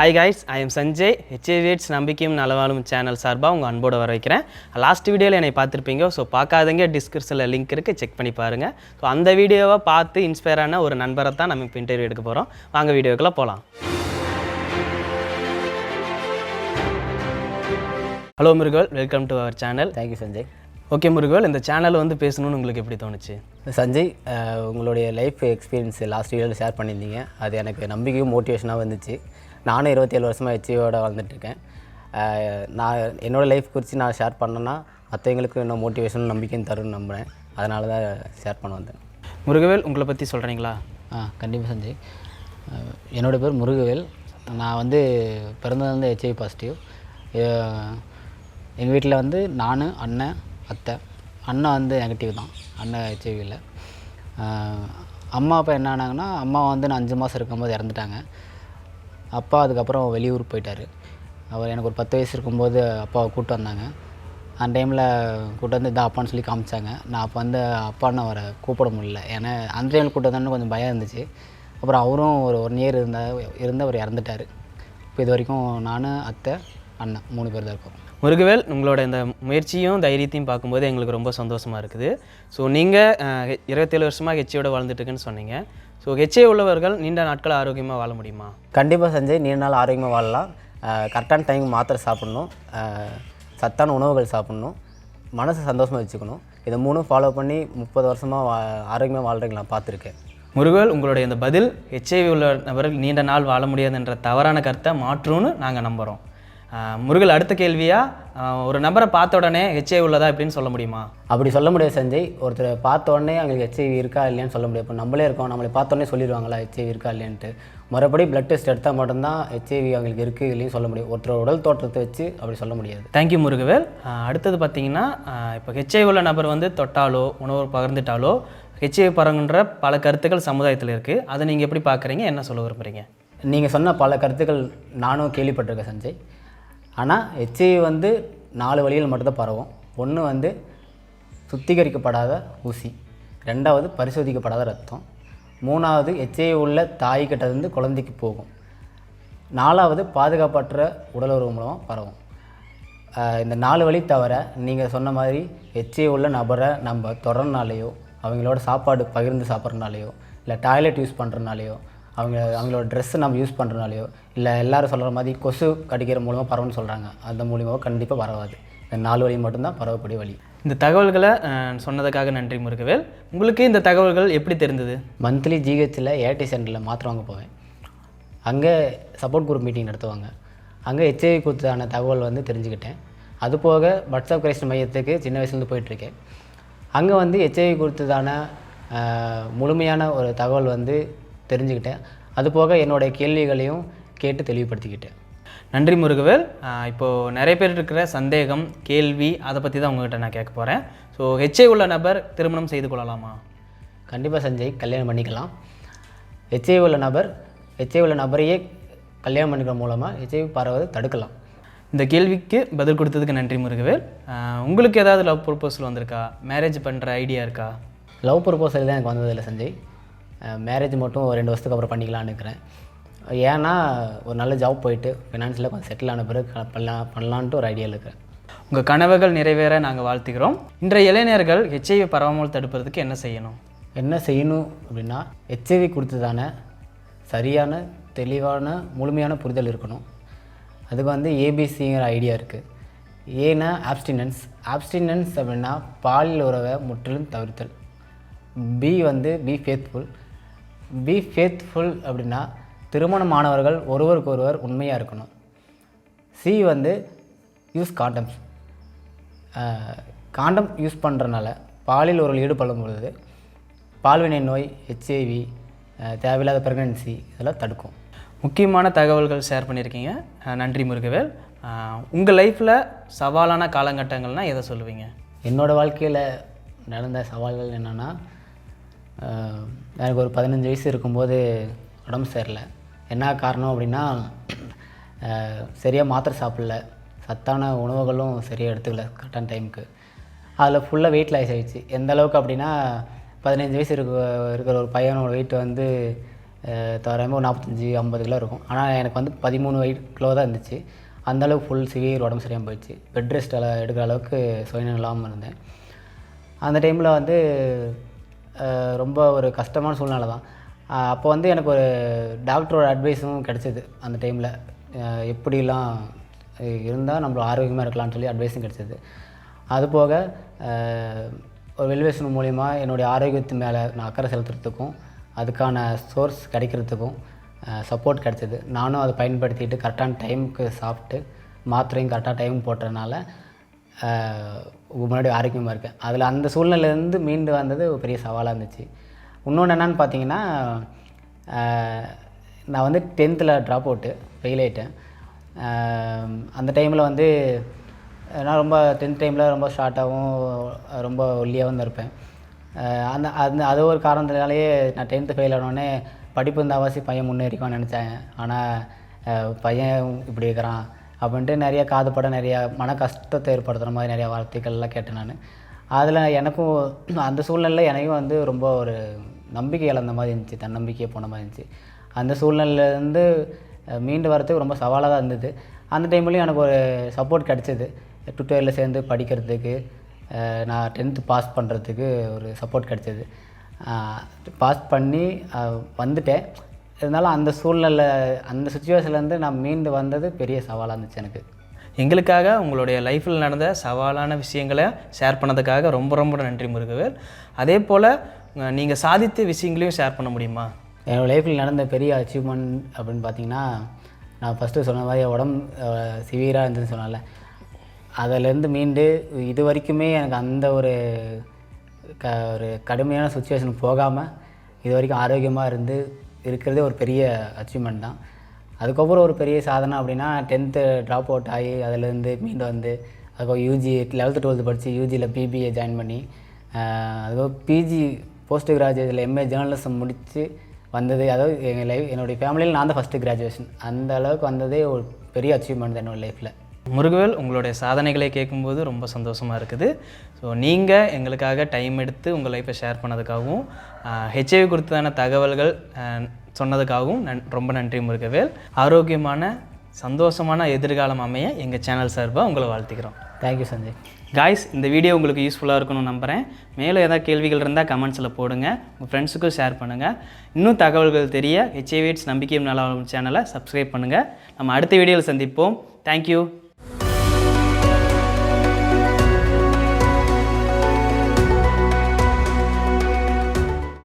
Hi guys I am Sanjay HIV AIDS நம்பிக்கையும் நலவாழும் channel சார்பாக உங்கள் அன்போடு வர வைக்கிறேன் லாஸ்ட் வீடியோவில் என்னை பார்த்துருப்பீங்க ஸோ பார்க்காதங்க டிஸ்கிரிப்ஷனில் லிங்க் இருக்குது செக் பண்ணி பாருங்கள் ஸோ அந்த வீடியோவை பார்த்து இன்ஸ்பயர் ஆன ஒரு நண்பரை தான் நம்ம இப்போ இன்டர்வியூ எடுக்க போகிறோம் வாங்க வீடியோக்குள்ளே போகலாம் hello Murugal welcome to our channel thank you Sanjay okay Murugal இந்த சேனல் வந்து பேசணும்னு உங்களுக்கு எப்படி தோணுச்சு? சஞ்சய் உங்களுடைய லைஃப் எக்ஸ்பீரியன்ஸ் லாஸ்ட் வீடியோவில் ஷேர் பண்ணியிருந்தீங்க. அது எனக்கு நம்பிக்கையும் மோட்டிவேஷனாக வந்துச்சு. நானும் இருபத்தேழு வருஷமாக ஹெச்ஐயோட வாழ்ந்துட்டுருக்கேன். அஹ், நான் என்னோடய லைஃப் குறித்து நான் ஷேர் பண்ணேன்னா மற்றவங்களுக்கு இன்னும் மோட்டிவேஷன் நம்பிக்கையும் தரும்னு நம்புகிறேன் அதனால தான் ஷேர் பண்ண வந்தேன். முருகவேல் உங்களை பற்றி சொல்கிறீங்களா ஆ கண்டிப்பாக சஞ்சய். அஹ், என்னோட பேர் முருகவேல். நான் வந்து பிறந்ததுலேருந்து ஹெச்ஐவி பாசிட்டிவ் எங்கள் வீட்டில் வந்து நான் அண்ணன் அத்தை. அண்ணன் வந்து நெகட்டிவ் தான். அண்ணன் ஹெச்ஐவியில் அம்மா அப்பா என்ன ஆனாங்கன்னா அம்மா வந்து நான் அஞ்சு மாதம் இருக்கும்போது இறந்துட்டாங்க. அப்பா அதுக்கப்புறம் வெளியூர் போயிட்டார். அவர் எனக்கு ஒரு பத்து வயசு இருக்கும்போது அப்பாவை கூப்பிட்டு வந்தாங்க. அந்த டைமில் கூட்டு வந்து இதான் அப்பான்னு சொல்லி காமிச்சாங்க. நான் அப்போ வந்து அப்பான்னு அவரை கூப்பிட முடியல. ஏன்னா அந்த டைமில் கூப்பிட்டு வந்தோன்னு கொஞ்சம் பயம் இருந்துச்சு. அப்புறம் அவரும் ஒரு ஒன் இயர் இருந்தால் இருந்து அவர் இறந்துட்டார். இப்போ இது வரைக்கும் நான் அத்தை அண்ணன் மூணு பேர் தான் இருக்கோம். முருகவேல் உங்களோட இந்த முயற்சியும் தைரியத்தையும் பார்க்கும்போது எங்களுக்கு ரொம்ப சந்தோஷமாக இருக்குது. ஸோ நீங்கள் இருபத்தேழு வருஷமாக ஹெச்சியோட வாழ்ந்துட்டுருக்குன்னு சொன்னீங்க. ஸோ ஹெச்ஏ உள்ளவர்கள் நீண்ட நாட்கள் ஆரோக்கியமாக வாழ முடியுமா? கண்டிப்பாக சஞ்சய் நீண்ட நாள் ஆரோக்கியமாக வாழலாம். கரெக்டான டைம் மாத்திரை சாப்பிட்ணும். சத்தான உணவுகள் சாப்பிட்ணும். மனசை சந்தோஷமாக வச்சுக்கணும். இதை மூணும் ஃபாலோ பண்ணி முப்பது வருஷமாக வா ஆரோக்கியமாக வாழ்றீங்க நான் பார்த்துருக்கேன். முருகவேல் உங்களுடைய இந்த பதில் ஹெச்ஐவி உள்ள நபர்கள் நீண்ட நாள் வாழ முடியாதுன்ற தவறான கருத்தை மாற்றும்னு நாங்கள் நம்புகிறோம் முருகல் அடுத்த கேள்வியாக ஒரு நபரை பார்த்த உடனே ஹெச்ஐவி உள்ளதா எப்படின்னு சொல்ல முடியுமா? அப்படி சொல்ல முடியாது சஞ்சய். ஒருத்தரை பார்த்த உடனே அவங்களுக்கு ஹெச்ஐவி இருக்கா இல்லையான்னு சொல்ல முடியாது. இப்போ நம்மளே இருக்கோம் நம்மளை பார்த்த உடனே சொல்லிடுவாங்களா ஹெச்ஐவி இருக்கா இல்லையான்ட்டு. மறுபடி பிளட் டெஸ்ட் எடுத்தால் மட்டும்தான் ஹெச்ஐவி அவங்களுக்கு இருக்குது இல்லைன்னு சொல்ல முடியும். ஒருத்தர் உடல் தோற்றத்தை வச்சு அப்படி சொல்ல முடியாது. Thank you Murugavel. அடுத்தது பார்த்தீங்கன்னா இப்போ ஹெச்ஐவி உள்ள நபர் வந்து தொட்டாலோ உணவு பகிர்ந்துட்டாலோ ஹெச்ஐவி பரவுன்ற பல கருத்துக்கள் சமுதாயத்தில் இருக்குது அதை நீங்கள் எப்படி பார்க்குறீங்க? என்ன சொல்ல விரும்புகிறீங்க நீங்கள் சொன்ன பல கருத்துக்கள் நானும் கேள்விப்பட்டிருக்கேன் சஞ்சய். ஆனால் ஹெச்ஐவி வந்து நாலு வழியில் மட்டும்தான் பரவும். ஒன்று வந்து சுத்திகரிக்கப்படாத ஊசி. ரெண்டாவது பரிசோதிக்கப்படாத ரத்தம். மூணாவது ஹெச்ஐவி உள்ள தாய்கிட்டேருந்து குழந்தைக்கு போகும். நாலாவது பாதுகாப்பற்ற உடலுறவு மூலமாக பரவும். இந்த நாலு வழி தவிர நீங்கள் சொன்ன மாதிரி ஹெச்ஐ உள்ள நபரை நம்ம தொடர்னாலேயோ அவங்களோட சாப்பாடு பகிர்ந்து சாப்பிட்றனாலையோ இல்லை டாய்லெட் யூஸ் பண்ணுறனாலையோ அவங்க அவங்களோட ட்ரெஸ்ஸை நம்ம யூஸ் பண்ணுறனாலையோ இல்லை எல்லாரும் சொல்கிற மாதிரி கொசு கடிக்கிற மூலமாக பரவுன்னு சொல்கிறாங்க அந்த மூலியமாக கண்டிப்பாக பரவாது. இந்த நாலு வழி மட்டும்தான் பரவக்கூடிய வழி இந்த தகவல்களை சொன்னதுக்காக நன்றி முருகவேல். உங்களுக்கு இந்த தகவல்கள் எப்படி தெரிந்தது? மந்த்லி ஜிஹெச்சில் ஏடி சென்டரில் மாத்திரை வாங்க போவேன். அங்கே சப்போர்ட் குரூப் மீட்டிங் நடத்துவாங்க. அங்கே ஹெச்ஐவி குறித்தான தகவல் வந்து தெரிஞ்சுக்கிட்டேன். அது போக வாட்ஸ்அப் கிரைஸ்ட் மையத்துக்கு சின்ன வயசுலேருந்து போயிட்டுருக்கேன். அங்கே வந்து ஹெச்ஐவி குறித்ததான முழுமையான ஒரு தகவல் வந்து தெரிஞ்சுக்கிட்டேன். அது போக என்னுடைய கேள்விகளையும் கேட்டு தெளிவுபடுத்திக்கிட்டேன். நன்றி முருகவேல். ஆஹ் இப்போ நிறைய பேர் இருக்கிற சந்தேகம் கேள்வி அதை பற்றி தான் உங்ககிட்ட நான் கேட்க போகிறேன் ஸோ ஹெச்ஐ உள்ள நபர் திருமணம் செய்து கொள்ளலாமா? கண்டிப்பாக சஞ்சய் கல்யாணம் பண்ணிக்கலாம். ஹெச்ஐவி உள்ள நபர் ஹெச்ஐவி உள்ள நபரையே கல்யாணம் பண்ணிக்கிற மூலமாக ஹெச்ஐவி பரவது தடுக்கலாம். இந்த கேள்விக்கு பதில் கொடுத்ததுக்கு நன்றி முருகவேல். ஆஹ் உங்களுக்கு ஏதாவது லவ் ப்ரொபோசல் வந்திருக்கா? மேரேஜ் பண்ணுற ஐடியா இருக்கா? லவ் ப்ரொபோசல் தான் எனக்கு வந்ததில்லை சஞ்சய். மேரேஜ் மட்டும் ஒரு ரெண்டு வருஷத்துக்கு அப்புறம் பண்ணிக்கலாம்னு இருக்கிறேன். ஏன்னா ஒரு நல்ல ஜாப் போயிட்டு ஃபினான்ஷியலாக கொஞ்சம் செட்டில் ஆன பிறகு பண்ணலாம் பண்ணலான்ட்டு ஒரு ஐடியாவில் இருக்கிறேன். உங்கள் கனவுகள் நிறைவேற நாங்கள் வாழ்த்துகிறோம். இன்றைய இளைஞர்கள் ஹெச்ஐவி பரவாமல் தடுப்பதற்கு என்ன செய்யணும்? என்ன செய்யணும் அப்படின்னா ஹெச்ஐவி கொடுத்ததான சரியான தெளிவான முழுமையான புரிதல் இருக்கணும். அதுக்கு வந்து ஏபிசிங்கிற ஐடியா இருக்குது ஏன்னா ஆப்ஸ்டினன்ஸ் ஆப்ஸ்டினன்ஸ் அப்படின்னா பாலியல் உறவை முற்றிலும் தவிர்த்தல். பி வந்து பி ஃபேத்ஃபுல் பி ஃபேத்ஃபுல் அப்படின்னா திருமணமானவர்கள் ஒருவருக்கொருவர் உண்மையாக இருக்கணும். சி வந்து யூஸ் காண்டம்ஸ் காண்டம் யூஸ் பண்ணுறனால பாலியல் உறவில் ஈடுபடும் பொழுது பால்வினை நோய் ஹெச்ஐவி தேவையில்லாத ப்ரெக்னன்சி இதெல்லாம் தடுக்கும். முக்கியமான தகவல்கள் ஷேர் பண்ணியிருக்கீங்க. நன்றி முருகவேல். உங்கள் லைஃப்பில் சவாலான காலகட்டங்கள்னால் எதை சொல்லுவீங்க? என்னோடய வாழ்க்கையில் நடந்த சவால்கள் என்னென்னா எனக்கு ஒரு பதினஞ்சு வயசு இருக்கும்போது உடம்பு சரியில்லை. என்ன காரணம் அப்படின்னா சரியாக மாத்திரை சாப்பிடல. சத்தான உணவுகளும் சரியாக எடுத்துக்கல கரெக்டான டைமுக்கு அதில் ஃபுல்லாக வெயிட் லாஸ் ஆகிடுச்சு எந்த அளவுக்கு அப்படின்னா பதினஞ்சு வயசு இருக்க இருக்கிற ஒரு பையனோட வெயிட் வந்து தோறாமல் ஒரு நாற்பத்தஞ்சி ஐம்பது கிலோ இருக்கும். ஆனால் எனக்கு வந்து பதிமூணு வெயிட் கிலோ தான் இருந்துச்சு. அந்த அளவுக்கு ஃபுல் சிவியர் உடம்பு சரியாக போயிடுச்சு. பெட் ரெஸ்ட் எடுக்கிற அளவுக்கு சுயநலம் இல்லாமல் இருந்தேன். அந்த டைமில் வந்து ரொம்ப ஒரு கஷ்டமான சூழ்நிலை தான். அப்போ வந்து எனக்கு ஒரு டாக்டரோட அட்வைஸும் கிடச்சிது அந்த டைமில் எப்படிலாம் இருந்தால் நம்ம ஆரோக்கியமாக இருக்கலாம்னு சொல்லி அட்வைஸும் கிடச்சிது. அது போக ஒரு வெல்வேஷன் மூலிமா என்னுடைய ஆரோக்கியத்து மேலே நான் அக்கறை செலுத்துறதுக்கும் அதுக்கான சோர்ஸ் கிடைக்கிறதுக்கும் சப்போர்ட் கிடச்சிது. நானும் அதை பயன்படுத்திட்டு கரெக்டான டைமுக்கு சாப்பிட்டு மாத்திரையும் கரெக்டாக டைம் போட்டதுனால முன்னாடி ஆரோக்கியமாக இருக்கேன். அதில் அந்த சூழ்நிலையிலேருந்து மீண்டு வந்தது ஒரு பெரிய சவாலாக இருந்துச்சு. இன்னொன்று என்னன்னு பார்த்தீங்கன்னா நான் வந்து டென்த்தில் ட்ராப் அவுட்டு ஃபெயில் ஆகிட்டேன் அந்த டைமில் வந்து நான் ரொம்ப டென்த் டைமில் ரொம்ப ஷார்ட்டாகவும் ரொம்ப ஒல்லியாகவும் தான் இருப்பேன். அந்த அந்த அது ஒரு காரணத்தினாலேயே நான் டென்த்து ஃபெயில் ஆனோடனே படிப்பு இருந்தாவாசி பையன் முன்னேறிக்குவான்னு நினச்சேன். ஆனால் பையன் இப்படி இருக்கிறான். அப்படின்ட்டு நிறைய காதுபட நிறைய மன கஷ்டத்தை ஏற்படுத்துகிற மாதிரி நிறைய வார்த்தைகள்லாம் கேட்டேன் நான். அதில் எனக்கும் அந்த சூழ்நிலையில் எனக்கும் வந்து ரொம்ப ஒரு நம்பிக்கை இழந்த மாதிரி இருந்துச்சு தன்னம்பிக்கையை போன மாதிரி இருந்துச்சு. அந்த சூழ்நிலையிலேருந்து மீண்டு வரத்துக்கு ரொம்ப சவாலாக தான் இருந்தது. அந்த டைம்லேயும் எனக்கு ஒரு சப்போர்ட் கிடச்சிது. டுட்டோரியலில் சேர்ந்து படிக்கிறதுக்கு நான் டென்த்து பாஸ் பண்ணுறதுக்கு ஒரு சப்போர்ட் கிடச்சிது. பாஸ் பண்ணி வந்துட்டேன். இருந்தாலும் அந்த சூழ்நிலை அந்த சுச்சுவேஷன்லேருந்து நான் மீண்டு வந்தது பெரிய சவாலாக இருந்துச்சு எனக்கு. எங்களுக்காக உங்களுடைய லைஃப்பில் நடந்த சவாலான விஷயங்களை ஷேர் பண்ணதுக்காக ரொம்ப ரொம்ப நன்றி முருகவேல். அதே போல் நீங்கள் சாதித்த விஷயங்களையும் ஷேர் பண்ண முடியுமா? என்னோடய லைஃப்பில் நடந்த பெரிய அச்சீவ்மெண்ட் அப்படின்னு பார்த்தீங்கன்னா நான் ஃபஸ்ட்டு சொன்ன மாதிரி உடம்பு சிவியராக இருந்ததுன்னு சொன்னேன்ல அதிலேருந்து மீண்டு இது வரைக்குமே எனக்கு அந்த ஒரு க ஒரு கடுமையான சுச்சுவேஷனுக்கு போகாமல் இது வரைக்கும் ஆரோக்கியமாக இருந்து இருக்கிறதே ஒரு பெரிய அச்சீவ்மெண்ட் தான். அதுக்கப்புறம் ஒரு பெரிய சாதனை அப்படின்னா டென்த்து ட்ராப் அவுட் ஆகி அதிலேருந்து மீண்டு வந்து அதுக்கப்புறம் யூஜி லெவல்த்து டுவெல்த்து படித்து யூஜியில் பிபிஏ ஜாயின் பண்ணி அதுக்கப்புறம் பிஜி போஸ்ட் கிராஜுவேட்டில் எம்ஏ ஜேர்னலிசம் முடித்து வந்தது. அதாவது எங்கள் லைஃப் என்னுடைய ஃபேமிலியில் நான் தான் ஃபஸ்ட்டு கிராஜுவேஷன் அந்த அளவுக்கு வந்ததே ஒரு பெரிய அச்சீவ்மெண்ட் தான் என்னோடய லைஃப்பில் முருகவேல் உங்களுடைய சாதனைகளை கேட்கும்போது ரொம்ப சந்தோஷமாக இருக்குது. ஸோ நீங்கள் எங்களுக்காக டைம் எடுத்து உங்கள் லைஃப்பை ஷேர் பண்ணதுக்காகவும் ஹெச்ஐவி குறித்தான தகவல்கள் சொன்னதுக்காகவும் நன் ரொம்ப நன்றி முருகவேல். ஆரோக்கியமான சந்தோஷமான எதிர்காலம் அமைய எங்கள் சேனல் சார்பாக உங்களை வாழ்த்துக்கிறோம். தேங்க்யூ சஞ்சய் காய்ஸ் இந்த வீடியோ உங்களுக்கு யூஸ்ஃபுல்லாக இருக்கணும்னு நம்புகிறேன் மேலும் ஏதாவது கேள்விகள் இருந்தால் கமெண்ட்ஸில் போடுங்க. உங்கள் ஃப்ரெண்ட்ஸுக்கும் ஷேர் பண்ணுங்கள் இன்னும் தகவல்கள் தெரிய ஹெச்ஐவிட்ஸ் நம்பிக்கையும் நலம் சேனலை சப்ஸ்கிரைப் பண்ணுங்கள் நம்ம அடுத்த வீடியோவில் சந்திப்போம். தேங்க்யூ